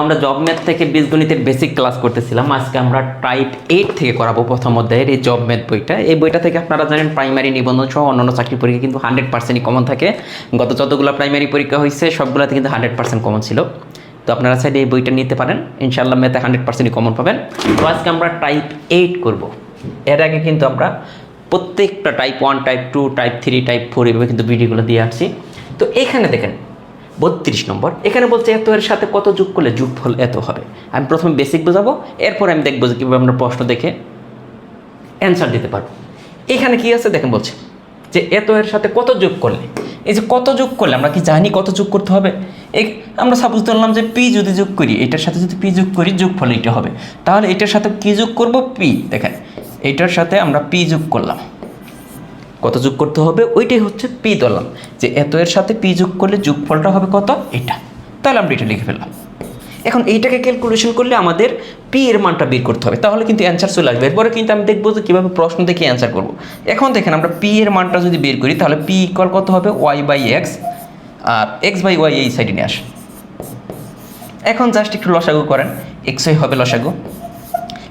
আমরা job math থেকে বীজগণিতের basic class করতেছিলাম। আজকে আমরা টাইপ এইট থেকে করাবো প্রথম অধ্যায়ের এই জব ম্যাথ বইটা। এই বইটা থেকে আপনারা জানেন প্রাইমারি নিবন্ধন সহ অন্যান্য চাকরি পরীক্ষা কিন্তু হান্ড্রেড পার্সেন্টই কমন থাকে। গত যতগুলো প্রাইমারি পরীক্ষা হয়েছে সবগুলোতে কিন্তু হান্ড্রেড পার্সেন্ট কমন ছিল। তো আপনারা চাইলে এই বইটা নিতে পারেন। ইনশাআল্লাহ ম্যাথে হান্ড্রেড পার্সেন্টই কমন পাবেন। তো আজকে আমরা টাইপ এইট করব। এর আগে কিন্তু আমরা প্রত্যেকটা type one type two type three type four এভাবে কিন্তু ভিডিওগুলো দিয়ে আসছি। তো এখানে দেখেন বত্রিশ নম্বর। এখানে বলছে এত এর সাথে কত যোগ করলে যোগফল এত হবে? আমি প্রথমে বেসিক বোঝাবো, এরপর আমি দেখব যে কীভাবে আমরা প্রশ্ন দেখে অ্যান্সার দিতে পারব। এখানে কি আছে? দেখেন বলছে যে, এত এর সাথে কত যোগ করলে? এই যে কত যোগ করলে, আমরা কি জানি কত যোগ করতে হবে? আমরা সাপোজ ধরলাম যে পি যদি যোগ করি, এটার সাথে যদি পি যোগ করি, যোগফল এইটা হবে। তাহলে এটার সাথে কি যোগ করব? পি দেখেন, এটার সাথে আমরা পি যোগ করলাম। কত যোগ করতে হবে? ওইটাই হচ্ছে পি ধরলাম যে এত এর সাথে পি যোগ করলে যোগফলটা হবে কত? এটা। তাহলে আমরা এটা লিখে ফেললাম। এখন এইটাকে ক্যালকুলেশন করলে আমাদের পি এর মানটা বের করতে হবে। তাহলে কিন্তু অ্যান্সার চলে আসবে। এরপরে কিন্তু আমি দেখব যে কীভাবে প্রশ্ন দেখে অ্যান্সার করব। এখন দেখেন আমরা পি এর মানটা যদি বের করি, তাহলে পি ইকুয়াল কত হবে? ওয়াই বাই এক্স আর এক্স বাই ওয়াই এই সাইডে নিয়ে আসে। এখন জাস্ট একটু লসাগু করেন। এক্সই হবে লসাগু।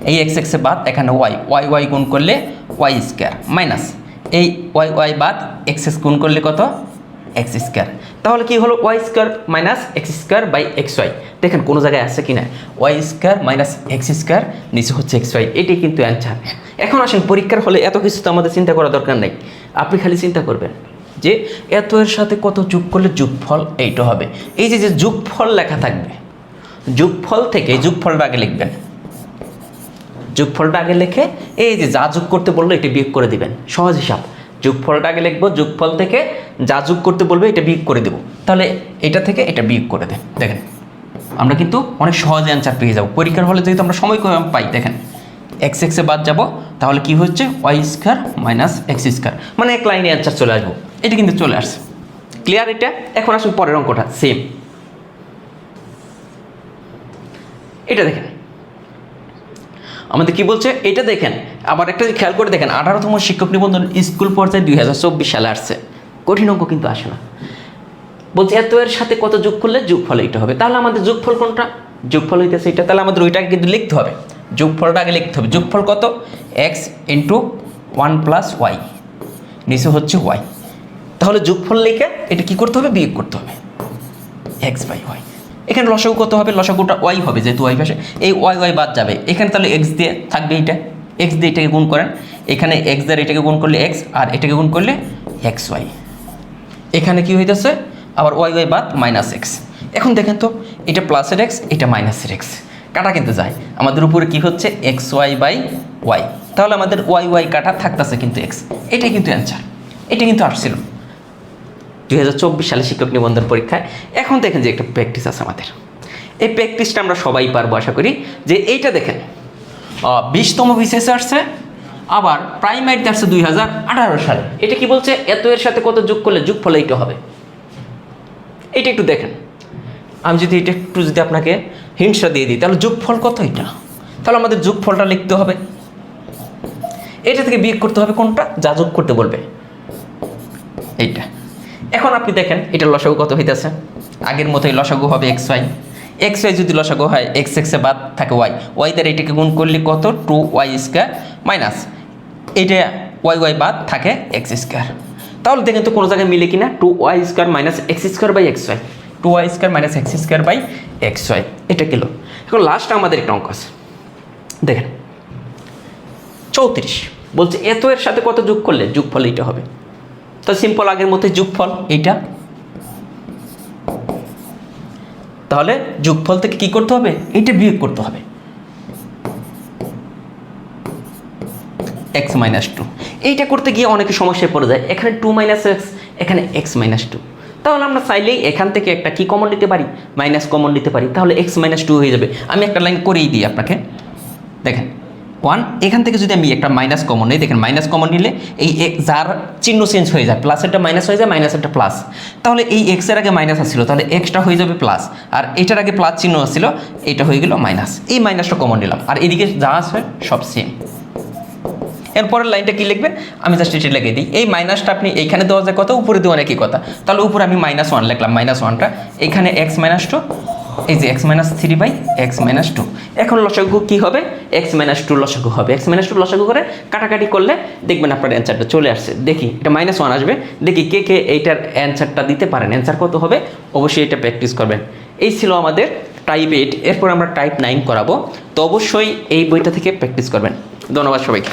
এই এক্স এক্সে বাদ, এখানে ওয়াই ওয়াই ওয়াই গুণ করলে ওয়াই স্কোয়ার মাইনাস এই ওয়াই ওয়াই বাদ এক্স গুণ করলে কত? X square. তাহলে কি হলো? Y square minus X square by X Y. দেখেন কোনো জায়গায় আছে কি না? Y square minus X square নিচে হচ্ছে এক্স ওয়াই। এটাই কিন্তু অ্যান্সার। এখন আসেন, পরীক্ষার হলে এত কিছু তো আমাদের চিন্তা করা দরকার নেই। আপনি খালি চিন্তা করবেন যে এত এর সাথে কত যোগ করলে যোগফল এইটা হবে। এই যে যে যোগফল লেখা থাকবে, যোগফল থেকে যোগফলটা আগে লিখবেন। যোগফলটা আগে লিখে, এই যে যা যোগ করতে বলল এটা বিয়োগ করে দিবেন। সহজ হিসাব। যোগফলটা আগে লিখব, যোগফল থেকে যা যোগ করতে বলবে, এটা বিয়োগ করে দেবো। তাহলে এটা থেকে এটা বিয়োগ করে দেন। দেখেন, আমরা কিন্তু অনেক সহজে অ্যান্সার পেয়ে যাব। পরীক্ষার হলে যেহেতু আমরা সময় কম পাই, দেখেন এক্স এক্সে বাদ যাব, তাহলে কি হচ্ছে? Y square minus X square মানে এক লাইনে অ্যান্সার চলে আসব। এটা কিন্তু চলে আসছে। ক্লিয়ার এটা? এখন আসুন পরের অঙ্কটা। সেম এটা দেখেন। আমাদের কি বলছে? এটা দেখেন, আবার একটা খেয়াল করে দেখেন, আঠারোতম শিক্ষক নিবন্ধন স্কুল পর্যায়ে দুই হাজার চব্বিশ সালে আসছে। কঠিন অঙ্ক কিন্তু আসে না। বলছে, এত এর সাথে কত যোগ করলে যোগফল এইটা হবে? তাহলে আমাদের যোগফল কোনটা? যোগফল হইতেছে এটা তাহলে আমাদের ওইটাকে কিন্তু লিখতে হবে। যোগফলটা আগে লিখতে হবে। যোগফল কত? X into one plus Y নিচে হচ্ছে ওয়াই তাহলে যোগফল লিখে এটা কি করতে হবে? বিয়োগ করতে হবে। এক্স বাই ওয়াই এখানে লসাগু কত হবে, লসাগুটা ওয়াই হবে যেহেতু ওয়াই পাশে। এই ওয়াই ওয়াই বাদ যাবে। এখানে তাহলে এক্স দিয়ে থাকবে এইটা। এক্স দিয়ে এটাকে গুণ করেন। এখানে এক্স দিয়ে এটাকে গুণ করলে এক্স আর এটাকে গুণ করলে এক্স ওয়াই এখানে কি হইতেছে? আবার ওয়াই ওয়াই বাদ মাইনাস এক্স এখন দেখেন তো, এটা প্লাসের এক্স এটা মাইনাসের এক্স কাটা কিন্তু যায়। আমাদের উপরে কি হচ্ছে? এক্স ওয়াই বাই ওয়াই তাহলে আমাদের ওয়াই ওয়াই কাটা থাকতেছে কিন্তু এক্স এটাই কিন্তু অ্যান্সার এটা কিন্তু আসছিল। দুই হাজার চব্বিশ সালে শিক্ষক নিবন্ধন পরীক্ষায় এখন দেখেন যে একটা প্র্যাকটিস আছে আমাদের। এই প্র্যাকটিসটা আমরা সবাই পারব, আশা করি। যে এইটা দেখেন বিশতম বিশেষ আসছে, আবার প্রাইমারিতে আসছে দুই হাজার আঠারো সালে। এটা কি বলছে? এত এর সাথে কত যোগ করলে যোগ ফলে এইটা হবে? এটা একটু দেখেন। আমি যদি এটা একটু যদি আপনাকে হিংসা দিয়ে দিই, তাহলে যোগফল কত এটা? তাহলে আমাদের যোগফলটা লিখতে হবে। এটা থেকে বিয়োগ করতে হবে কোনটা? যা যোগ করতে বলবে। এইটা। এখন আপনি দেখেন এটা লসাগু কত হইতেছে? আগের মতোই লসাগু হবে এক্স ওয়াই এক্স ওয়াই যদি লসাগু হয় এক্স এক্সে বাদ থাকে ওয়াই ওয়াই দ্বারা এটাকে গুণ করলে কত? টু ওয়াই স্কোয়ার মাইনাস এটা ওয়াই ওয়াই বাদ থাকে এক্স স্কোয়ার তাহলে দেখেন তো কোনো জায়গায় মিলে কিনা? Two Y square minus X square by X Y two Y square minus X square by X Y এটা কিলো এখন লাস্ট আমাদের একটা অঙ্ক আছে। দেখেন, চৌত্রিশ। বলছে এত এর সাথে কত যোগ করলে? যোগ যোগফল এটা হবে। তো সিম্পল আগের মধ্যে যোগফল এইটা। তাহলে যোগফল থেকে কি করতে হবে? এইটা বিয়োগ করতে হবে। এক্স মাইনাস টু এইটা করতে গিয়ে অনেকে সমস্যায় পড়ে যায়। এখানে টু মাইনাস এক্স এখানে এক্স মাইনাস টু তাহলে আমরা চাইলেই এখান থেকে একটা কি কমন নিতে পারি? মাইনাস কমন নিতে পারি। তাহলে এক্স মাইনাস টু হয়ে যাবে। আমি একটা লাইন করেই দিই আপনাকে। দেখেন। ওয়ান এখান থেকে যদি আমি একটা মাইনাস কমন নিই, দেখেন মাইনাস কমন নিলে এই যার চিহ্ন চেঞ্জ হয়ে যায় প্লাসেরটা মাইনাস হয়ে যায় মাইনাসেরটা প্লাস তাহলে এই এক্সের আগে মাইনাস আসছিল, তাহলে এক্সটা হয়ে যাবে প্লাস আর এটার আগে প্লাস চিহ্ন আসছিল, এটা হয়ে গেল মাইনাস এই মাইনাসটা কমন নিলাম। আর এদিকে যা আছে, সব সেম এরপরের লাইনটা কি লিখবেন? আমি জাস্ট এটা লিখে দিই। এই মাইনাসটা আপনি এইখানে দেওয়া যায় কত? উপরে দেওয়া একই কথা। তাহলে উপরে আমি মাইনাস ওয়ান লিখলাম মাইনাস ওয়ানটা এখানে এক্স মাইনাস টু এই যে X minus three by X minus two এখন লসাগু কী হবে? এক্স মাইনাস টু লসাগু হবে। এক্স মাইনাস টু লসাগু করে কাটাকাটি করলে দেখবেন আপনার অ্যান্সারটা চলে আসছে। দেখি, এটা মাইনাস ওয়ান আসবে। দেখি কে কে এইটার অ্যান্সারটা দিতে পারেন। অ্যান্সার কত হবে? অবশ্যই এটা প্র্যাকটিস করবেন। এই ছিল আমাদের টাইপ এইট এরপর আমরা টাইপ নাইন করাবো। তো অবশ্যই এই বইটা থেকে প্র্যাকটিস করবেন। ধন্যবাদ সবাইকে।